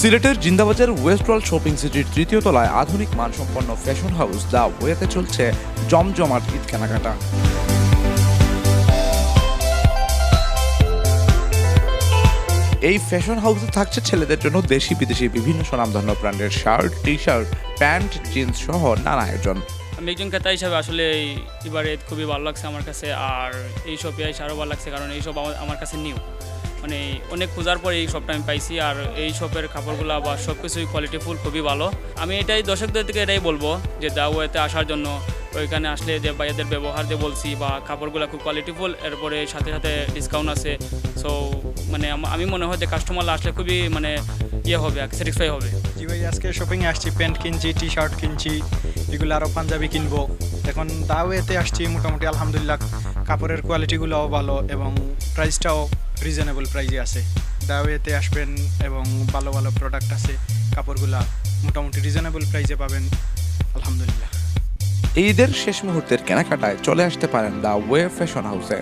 সিলেটের জিন্দাবাজার ওয়েস্টওয়াল শপিং সিটির তৃতীয় তলায় আধুনিক মানসম্পন্ন ফ্যাশন হাউস দা ওয়েতে চলছে জমজমাট ঈদ কেনাকাটা। এই ফ্যাশন হাউসে থাকছে ছেলেদের জন্য দেশি বিদেশি বিভিন্ন স্বনামধন্য ব্র্যান্ডের shirt T shirt pant, jeans সহ নানা আয়োজন। আমি একজন ক্রেতা হিসাবে আসলে এবারে খুবই ভালো লাগছে আমার কাছে, আর এই শপে এসে আরও ভালো লাগছে, কারণ এই সব আমার কাছে নিউ মানে অনেক খোঁজার পর এই শপটা আমি পাইছি আর এই শপের কাপড়গুলো বা সব কিছুই কোয়ালিটিফুল খুবই ভালো। আমি এটাই দর্শকদের থেকে এটাই বলব যে দাওয়াতে আসার জন্য ওইখানে আসলে যে ভাইয়াদের ব্যবহার দিয়ে বলছি বা কাপড়গুলো খুব কোয়ালিটিফুল এরপরে সাথে সাথে ডিসকাউন্ট আছে। সো মানে আমি মনে হয় যে কাস্টমার আসলে খুবই মানে ইয়ে হবে স্যাটিসফাই হবে। জি ভাই, আজকে শপিংয়ে আসছি প্যান্ট কিনছি টি শার্ট কিনছি, এগুলো আরও পাঞ্জাবি কিনবো। এখন দাওয়েতে আসছি মোটামুটি, আলহামদুলিল্লাহ। কাপড়ের কোয়ালিটিগুলোও ভালো এবং প্রাইসটাও রিজনেবল প্রাইজে আছে। দাওয়েতে আসবেন এবং ভালো ভালো প্রোডাক্ট আছে, কাপড়গুলা মোটামুটি রিজনেবল প্রাইজে পাবেন, আলহামদুলিল্লাহ। ঈদের শেষ মুহূর্তের কেনাকাটায় চলে আসতে পারেন দা ওয়ে ফ্যাশন হাউসে